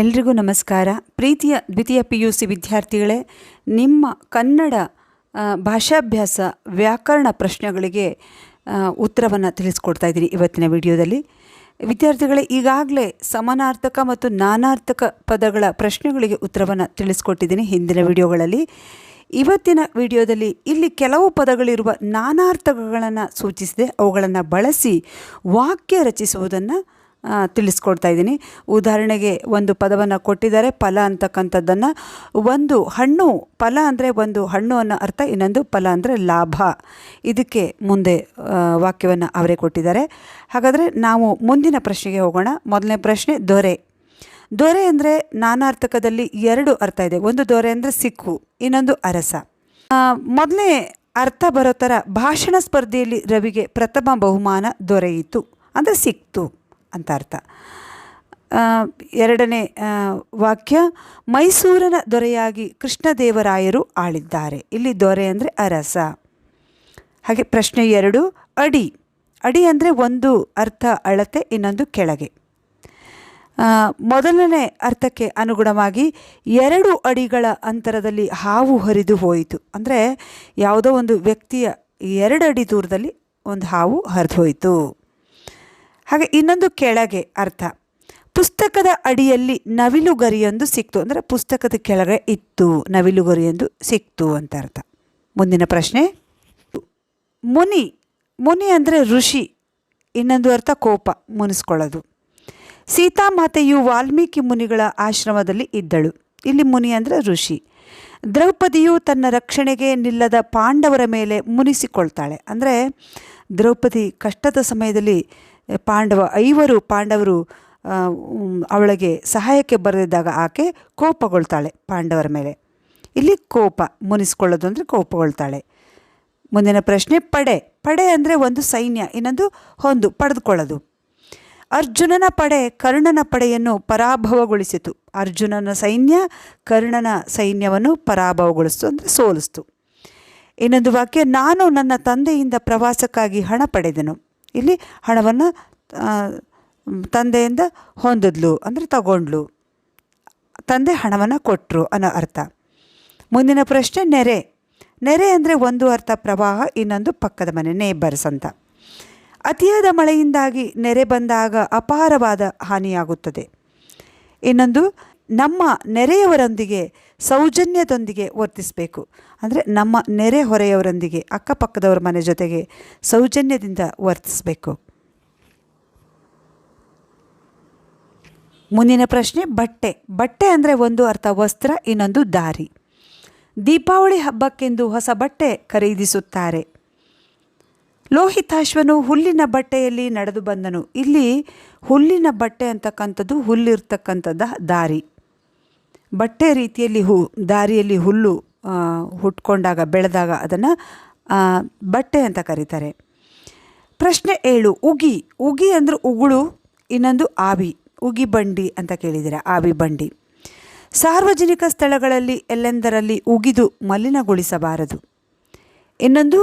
ಎಲ್ರಿಗೂ ನಮಸ್ಕಾರ. ಪ್ರೀತಿಯ ದ್ವಿತೀಯ ಪಿ ಯು ಸಿ ವಿದ್ಯಾರ್ಥಿಗಳೇ, ನಿಮ್ಮ ಕನ್ನಡ ಭಾಷಾಭ್ಯಾಸ ವ್ಯಾಕರಣ ಪ್ರಶ್ನೆಗಳಿಗೆ ಉತ್ತರವನ್ನು ತಿಳಿಸ್ಕೊಡ್ತಾ ಇದ್ದೀನಿ ಇವತ್ತಿನ ವಿಡಿಯೋದಲ್ಲಿ. ವಿದ್ಯಾರ್ಥಿಗಳೇ, ಈಗಾಗಲೇ ಸಮಾನಾರ್ಥಕ ಮತ್ತು ನಾನಾರ್ಥಕ ಪದಗಳ ಪ್ರಶ್ನೆಗಳಿಗೆ ಉತ್ತರವನ್ನು ತಿಳಿಸ್ಕೊಟ್ಟಿದ್ದೀನಿ ಹಿಂದಿನ ವಿಡಿಯೋಗಳಲ್ಲಿ. ಇವತ್ತಿನ ವಿಡಿಯೋದಲ್ಲಿ ಇಲ್ಲಿ ಕೆಲವು ಪದಗಳಿರುವ ನಾನಾರ್ಥಕಗಳನ್ನು ಸೂಚಿಸಿದೆ. ಅವುಗಳನ್ನು ಬಳಸಿ ವಾಕ್ಯ ರಚಿಸುವುದನ್ನು ತಿಳಿಸ್ಕೊಡ್ತಾ ಇದ್ದೀನಿ. ಉದಾಹರಣೆಗೆ ಒಂದು ಪದವನ್ನು ಕೊಟ್ಟಿದ್ದಾರೆ, ಫಲ ಅಂತಕ್ಕಂಥದ್ದನ್ನು. ಒಂದು ಹಣ್ಣು, ಫಲ ಅಂದರೆ ಒಂದು ಹಣ್ಣು ಅನ್ನೋ ಅರ್ಥ, ಇನ್ನೊಂದು ಫಲ ಅಂದರೆ ಲಾಭ. ಇದಕ್ಕೆ ಮುಂದೆ ವಾಕ್ಯವನ್ನು ಅವರೇ ಕೊಟ್ಟಿದ್ದಾರೆ. ಹಾಗಾದರೆ ನಾವು ಮುಂದಿನ ಪ್ರಶ್ನೆಗೆ ಹೋಗೋಣ. ಮೊದಲನೇ ಪ್ರಶ್ನೆ, ದೊರೆ. ದೊರೆ ಅಂದರೆ ನಾನಾರ್ಥಕದಲ್ಲಿ ಎರಡು ಅರ್ಥ ಇದೆ. ಒಂದು ದೊರೆ ಅಂದರೆ ಸಿಕ್ಕು, ಇನ್ನೊಂದು ಅರಸ. ಮೊದಲನೇ ಅರ್ಥ ಬರೋ ಥರ ಭಾಷಣ ಸ್ಪರ್ಧೆಯಲ್ಲಿ ರವಿಗೆ ಪ್ರಥಮ ಬಹುಮಾನ ದೊರೆಯಿತು. ಅಂದರೆ ಸಿಕ್ತು. ಅಂತ ಅರ್ಥ. ಎರಡನೇ ವಾಕ್ಯ, ಮೈಸೂರಿನ ದೊರೆಯಾಗಿ ಕೃಷ್ಣದೇವರಾಯರು ಆಳಿದ್ದಾರೆ. ಇಲ್ಲಿ ದೊರೆ ಅಂದರೆ ಅರಸ. ಹಾಗೆ ಪ್ರಶ್ನೆ ಎರಡು, ಅಡಿ. ಅಡಿ ಅಂದರೆ ಒಂದು ಅರ್ಥ ಅಳತೆ, ಇನ್ನೊಂದು ಕೆಳಗೆ. ಮೊದಲನೇ ಅರ್ಥಕ್ಕೆ ಅನುಗುಣವಾಗಿ ಎರಡು ಅಡಿಗಳ ಅಂತರದಲ್ಲಿ ಹಾವು ಹರಿದು ಹೋಯಿತು. ಅಂದರೆ ಯಾವುದೋ ಒಂದು ವ್ಯಕ್ತಿಯ ಎರಡು ಅಡಿ ದೂರದಲ್ಲಿ ಒಂದು ಹಾವು ಹರಿದು ಹೋಯಿತು. ಹಾಗೆ ಇನ್ನೊಂದು ಕೆಳಗೆ ಅರ್ಥ. ಪುಸ್ತಕದ ಅಡಿಯಲ್ಲಿ ನವಿಲುಗರಿಯೊಂದು ಸಿಕ್ತು. ಅಂದರೆ ಪುಸ್ತಕದ ಕೆಳಗೆ ಇತ್ತು ನವಿಲುಗರಿಯೊಂದು ಸಿಕ್ತು ಅಂತ ಅರ್ಥ. ಮುಂದಿನ ಪ್ರಶ್ನೆ. ಮುನಿ ಮುನಿ ಅಂದರೆ ಋಷಿ, ಇನ್ನೊಂದು ಅರ್ಥ ಕೋಪ, ಮುನಿಸ್ಕೊಳ್ಳೋದು. ಸೀತಾಮಾತೆಯು ವಾಲ್ಮೀಕಿ ಮುನಿಗಳ ಆಶ್ರಮದಲ್ಲಿ ಇದ್ದಳು. ಇಲ್ಲಿ ಮುನಿ ಅಂದರೆ ಋಷಿ. ದ್ರೌಪದಿಯು ತನ್ನ ರಕ್ಷಣೆಗೆ ನಿಲ್ಲದ ಪಾಂಡವರ ಮೇಲೆ ಮುನಿಸಿಕೊಳ್ತಾಳೆ. ಅಂದರೆ ದ್ರೌಪದಿ ಕಷ್ಟದ ಸಮಯದಲ್ಲಿ ಪಾಂಡವ, ಐವರು ಪಾಂಡವರು ಅವಳಿಗೆ ಸಹಾಯಕ್ಕೆ ಬರೆದಿದ್ದಾಗ ಆಕೆ ಕೋಪಗೊಳ್ತಾಳೆ ಪಾಂಡವರ ಮೇಲೆ. ಇಲ್ಲಿ ಕೋಪ ಮುನಿಸ್ಕೊಳ್ಳೋದು ಅಂದರೆ ಕೋಪಗೊಳ್ತಾಳೆ. ಮುಂದಿನ ಪ್ರಶ್ನೆ, ಪಡೆ. ಪಡೆ ಅಂದರೆ ಒಂದು ಸೈನ್ಯ, ಇನ್ನೊಂದು ಹೊಂದು, ಪಡೆದುಕೊಳ್ಳೋದು. ಅರ್ಜುನನ ಪಡೆ ಕರ್ಣನ ಪಡೆಯನ್ನು ಪರಾಭವಗೊಳಿಸಿತು. ಅರ್ಜುನನ ಸೈನ್ಯ ಕರ್ಣನ ಸೈನ್ಯವನ್ನು ಪರಾಭವಗೊಳಿಸ್ತು ಅಂದರೆ ಸೋಲಿಸ್ತು. ಇನ್ನೊಂದು ವಾಕ್ಯ, ನಾನು ನನ್ನ ತಂದೆಯಿಂದ ಪ್ರವಾಸಕ್ಕಾಗಿ ಹಣ ಪಡೆದೆನು. ಇಲ್ಲಿ ಹಣವನ್ನು ತಂದೆಯಿಂದ ಹೊಂದಿದ್ಲು, ಅಂದರೆ ತಗೊಂಡ್ಲು. ತಂದೆ ಹಣವನ್ನು ಕೊಟ್ಟರು ಅನ್ನೋ ಅರ್ಥ. ಮುಂದಿನ ಪ್ರಶ್ನೆ, ನೆರೆ. ನೆರೆ ಅಂದರೆ ಒಂದು ಅರ್ಥ ಪ್ರವಾಹ, ಇನ್ನೊಂದು ಪಕ್ಕದ ಮನೆ ನೇಬರ್ಸ್ ಅಂತ. ಅತಿಯಾದ ಮಳೆಯಿಂದಾಗಿ ನೆರೆ ಬಂದಾಗ ಅಪಾರವಾದ ಹಾನಿಯಾಗುತ್ತದೆ. ಇನ್ನೊಂದು ನಮ್ಮ ನೆರೆಯವರೊಂದಿಗೆ ಸೌಜನ್ಯದೊಂದಿಗೆ ವರ್ತಿಸಬೇಕು. ಅಂದರೆ ನಮ್ಮ ನೆರೆ ಹೊರೆಯವರೊಂದಿಗೆ, ಅಕ್ಕಪಕ್ಕದವರ ಮನೆ ಜೊತೆಗೆ ಸೌಜನ್ಯದಿಂದ ವರ್ತಿಸಬೇಕು. ಮುಂದಿನ ಪ್ರಶ್ನೆ, ಬಟ್ಟೆ. ಬಟ್ಟೆ ಅಂದರೆ ಒಂದು ಅರ್ಥ, ವಸ್ತ್ರ, ಇನ್ನೊಂದು ದಾರಿ. ದೀಪಾವಳಿ ಹಬ್ಬಕ್ಕೆಂದು ಹೊಸ ಬಟ್ಟೆ ಖರೀದಿಸುತ್ತಾರೆ. ಲೋಹಿತಾಶ್ವನು ಹುಲ್ಲಿನ ಬಟ್ಟೆಯಲ್ಲಿ ನಡೆದು ಬಂದನು. ಇಲ್ಲಿ ಹುಲ್ಲಿನ ಬಟ್ಟೆ ಅಂತಕ್ಕಂಥದ್ದು ಹುಲ್ಲಿರ್ತಕ್ಕಂಥದ್ದ ದಾರಿ. ಬಟ್ಟೆ ರೀತಿಯಲ್ಲಿ ಹೂ, ದಾರಿಯಲ್ಲಿ ಹುಲ್ಲು ಹುಟ್ಕೊಂಡಾಗ, ಬೆಳೆದಾಗ ಅದನ್ನು ಬಟ್ಟೆ ಅಂತ ಕರೀತಾರೆ. ಪ್ರಶ್ನೆ ಏಳು, ಉಗಿ. ಉಗಿ ಅಂದ್ರೆ ಉಗುಳು, ಇನ್ನೊಂದು ಆವಿ ಉಗಿ ಬಂಡಿ ಅಂತ ಕೇಳಿದ್ದೀರ? ಆವಿ ಬಂಡಿ. ಸಾರ್ವಜನಿಕ ಸ್ಥಳಗಳಲ್ಲಿ ಎಲ್ಲೆಂದರಲ್ಲಿ ಉಗಿದು ಮಲಿನಗೊಳಿಸಬಾರದು. ಇನ್ನೊಂದು,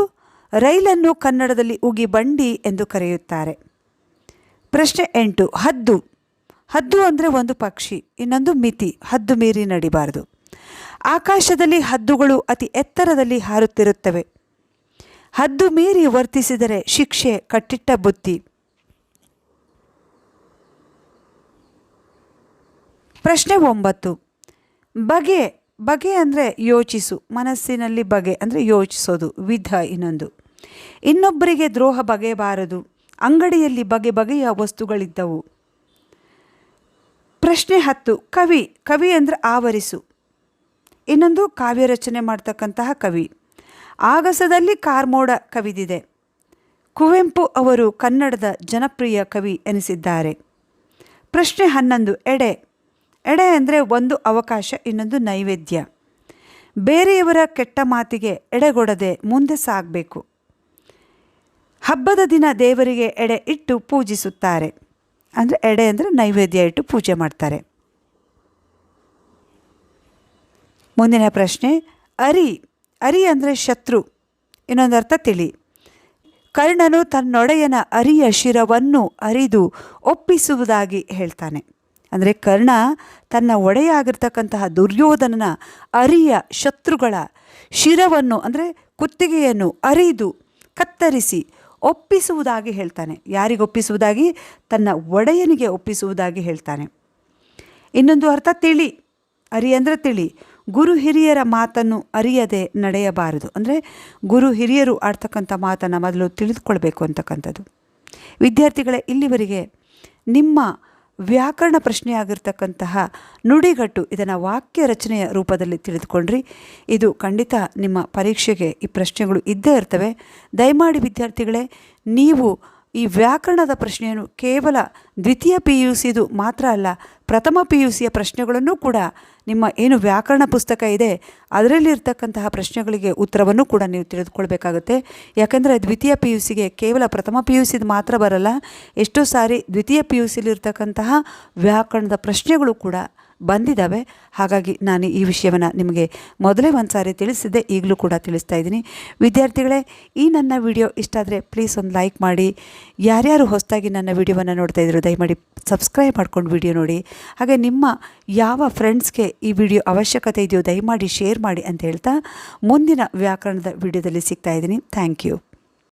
ರೈಲನ್ನು ಕನ್ನಡದಲ್ಲಿ ಉಗಿ ಬಂಡಿ ಎಂದು ಕರೆಯುತ್ತಾರೆ. ಪ್ರಶ್ನೆ ಎಂಟು, ಹದ್ದು. ಹದ್ದು ಅಂದರೆ ಒಂದು ಪಕ್ಷಿ, ಇನ್ನೊಂದು ಮಿತಿ, ಹದ್ದು ಮೀರಿ ನಡಿಬಾರದು. ಆಕಾಶದಲ್ಲಿ ಹದ್ದುಗಳು ಅತಿ ಎತ್ತರದಲ್ಲಿ ಹಾರುತ್ತಿರುತ್ತವೆ. ಹದ್ದು ಮೀರಿ ವರ್ತಿಸಿದರೆ ಶಿಕ್ಷೆ, ಕಟ್ಟಿಟ್ಟ ಬುತ್ತಿ ಪ್ರಶ್ನೆ ಒಂಬತ್ತು. ಬಗೆ ಬಗೆ ಅಂದರೆ ಯೋಚಿಸು, ಮನಸ್ಸಿನಲ್ಲಿ ಬಗೆ ಅಂದರೆ ಯೋಚಿಸೋದು, ವಿಧ ಇನ್ನೊಂದು. ಇನ್ನೊಬ್ಬರಿಗೆ ದ್ರೋಹ ಬಗೆಯಬಾರದು ಅಂಗಡಿಯಲ್ಲಿ ಬಗೆ ಬಗೆಯ ವಸ್ತುಗಳಿದ್ದವು. ಪ್ರಶ್ನೆ ಹತ್ತು, ಕವಿ ಕವಿ ಅಂದರೆ ಆವರಿಸು. ಇನ್ನೊಂದು ಕಾವ್ಯ ರಚನೆ ಮಾಡ್ತಕ್ಕಂತಹ ಕವಿ. ಆಗಸದಲ್ಲಿ ಕಾರ್ಮೋಡ ಕವಿದಿದೆ. ಕುವೆಂಪು ಅವರು ಕನ್ನಡದ ಜನಪ್ರಿಯ ಕವಿ ಎನಿಸಿದ್ದಾರೆ. ಪ್ರಶ್ನೆ ಹನ್ನೊಂದು, ಎಡೆ. ಎಡೆ ಅಂದರೆ ಒಂದು ಅವಕಾಶ, ಇನ್ನೊಂದು ನೈವೇದ್ಯ. ಬೇರೆಯವರ ಕೆಟ್ಟ ಮಾತಿಗೆ ಎಡೆಗೊಡದೆ ಮುಂದೆ ಸಾಗಬೇಕು. ಹಬ್ಬದ ದಿನ ದೇವರಿಗೆ ಎಡೆ ಇಟ್ಟು ಪೂಜಿಸುತ್ತಾರೆ. ಅಂದರೆ ಎಡೆ ಅಂದರೆ ನೈವೇದ್ಯ ಇಟ್ಟು ಪೂಜೆ ಮಾಡ್ತಾರೆ. ಮುಂದಿನ ಪ್ರಶ್ನೆ, ಅರಿ ಅರಿ ಅಂದರೆ ಶತ್ರು, ಇನ್ನೊಂದು ಅರ್ಥ ತಿಳಿ. ಕರ್ಣನು ತನ್ನೊಡೆಯನ ಅರಿಯ ಶಿರವನ್ನು ಅರಿದು ಒಪ್ಪಿಸುವುದಾಗಿ ಹೇಳ್ತಾನೆ. ಅಂದರೆ ಕರ್ಣ ತನ್ನ ಒಡೆಯಾಗಿರ್ತಕ್ಕಂತಹ ದುರ್ಯೋಧನನ ಅರಿಯ ಶತ್ರುಗಳ ಶಿರವನ್ನು ಅಂದರೆ ಕುತ್ತಿಗೆಯನ್ನು ಅರಿದು ಕತ್ತರಿಸಿ ಒಪ್ಪಿಸುವುದಾಗಿ ಹೇಳ್ತಾನೆ. ಯಾರಿಗೆ ಒಪ್ಪಿಸುವುದಾಗಿ? ತನ್ನ ಒಡೆಯನಿಗೆ ಒಪ್ಪಿಸುವುದಾಗಿ ಹೇಳ್ತಾನೆ. ಇನ್ನೊಂದು ಅರ್ಥ ತಿಳಿ. ಅರಿ ಅಂದರೆ ತಿಳಿ. ಗುರು ಹಿರಿಯರ ಮಾತನ್ನು ಅರಿಯದೆ ನಡೆಯಬಾರದು. ಅಂದರೆ ಗುರು ಹಿರಿಯರು ಆಡ್ತಕ್ಕಂಥ ಮಾತನ್ನು ಮೊದಲು ತಿಳಿದುಕೊಳ್ಬೇಕು ಅಂತಕ್ಕಂಥದ್ದು. ವಿದ್ಯಾರ್ಥಿಗಳೇ, ಇಲ್ಲಿವರೆಗೆ ನಿಮ್ಮ ವ್ಯಾಕರಣ ಪ್ರಶ್ನೆಯಾಗಿರ್ತಕ್ಕಂತಹ ನುಡಿಗಟ್ಟು ಇದನ್ನು ವಾಕ್ಯ ರಚನೆಯ ರೂಪದಲ್ಲಿ ತಿಳಿದುಕೊಂಡ್ರಿ. ಇದು ಖಂಡಿತ ನಿಮ್ಮ ಪರೀಕ್ಷೆಗೆ ಈ ಪ್ರಶ್ನೆಗಳು ಇದ್ದೇ ಇರ್ತವೆ. ದಯಮಾಡಿ ವಿದ್ಯಾರ್ಥಿಗಳೇ, ನೀವು ಈ ವ್ಯಾಕರಣದ ಪ್ರಶ್ನೆಯನ್ನು ಕೇವಲ ದ್ವಿತೀಯ ಪಿ ಯು ಸಿದು ಮಾತ್ರ ಅಲ್ಲ ಪ್ರಥಮ ಪಿ ಯು ಸಿಯ ಪ್ರಶ್ನೆಗಳನ್ನು ಕೂಡ ನಿಮ್ಮ ಏನು ವ್ಯಾಕರಣ ಪುಸ್ತಕ ಇದೆ, ಅದರಲ್ಲಿರ್ತಕ್ಕಂತಹ ಪ್ರಶ್ನೆಗಳಿಗೆ ಉತ್ತರವನ್ನು ಕೂಡ ನೀವು ತಿಳಿದುಕೊಳ್ಬೇಕಾಗುತ್ತೆ. ಯಾಕೆಂದರೆ ದ್ವಿತೀಯ ಪಿ ಯು ಸಿಗೆ ಕೇವಲ ಪ್ರಥಮ ಪಿ ಯು ಸಿದು ಮಾತ್ರ ಬರಲ್ಲ, ಎಷ್ಟೋ ಸಾರಿ ದ್ವಿತೀಯ ಪಿ ಯು ಸಿಲಿರ್ತಕ್ಕಂತಹ ವ್ಯಾಕರಣದ ಪ್ರಶ್ನೆಗಳು ಕೂಡ ಬಂದಿದ್ದಾವೆ. ಹಾಗಾಗಿ ನಾನು ಈ ವಿಷಯವನ್ನು ನಿಮಗೆ ಮೊದಲೇ ಒಂದು ಸಾರಿ ತಿಳಿಸಿದ್ದೆ, ಈಗಲೂ ಕೂಡ ತಿಳಿಸ್ತಾ ಇದ್ದೀನಿ. ವಿದ್ಯಾರ್ಥಿಗಳೇ, ಈ ನನ್ನ ವಿಡಿಯೋ ಇಷ್ಟ ಆದರೆ ಪ್ಲೀಸ್ ಒಂದು ಲೈಕ್ ಮಾಡಿ. ಯಾರ್ಯಾರು ಹೊಸದಾಗಿ ನನ್ನ ವಿಡಿಯೋವನ್ನು ನೋಡ್ತಾ ಇದ್ರು ದಯಮಾಡಿ ಸಬ್ಸ್ಕ್ರೈಬ್ ಮಾಡ್ಕೊಂಡು ವಿಡಿಯೋ ನೋಡಿ. ಹಾಗೆ ನಿಮ್ಮ ಯಾವ ಫ್ರೆಂಡ್ಸ್ಗೆ ಈ ವಿಡಿಯೋ ಅವಶ್ಯಕತೆ ಇದೆಯೋ ದಯಮಾಡಿ ಶೇರ್ ಮಾಡಿ ಅಂತ ಹೇಳ್ತಾ ಮುಂದಿನ ವ್ಯಾಕರಣದ ವಿಡಿಯೋದಲ್ಲಿ ಸಿಗ್ತಾ ಇದ್ದೀನಿ. Thank you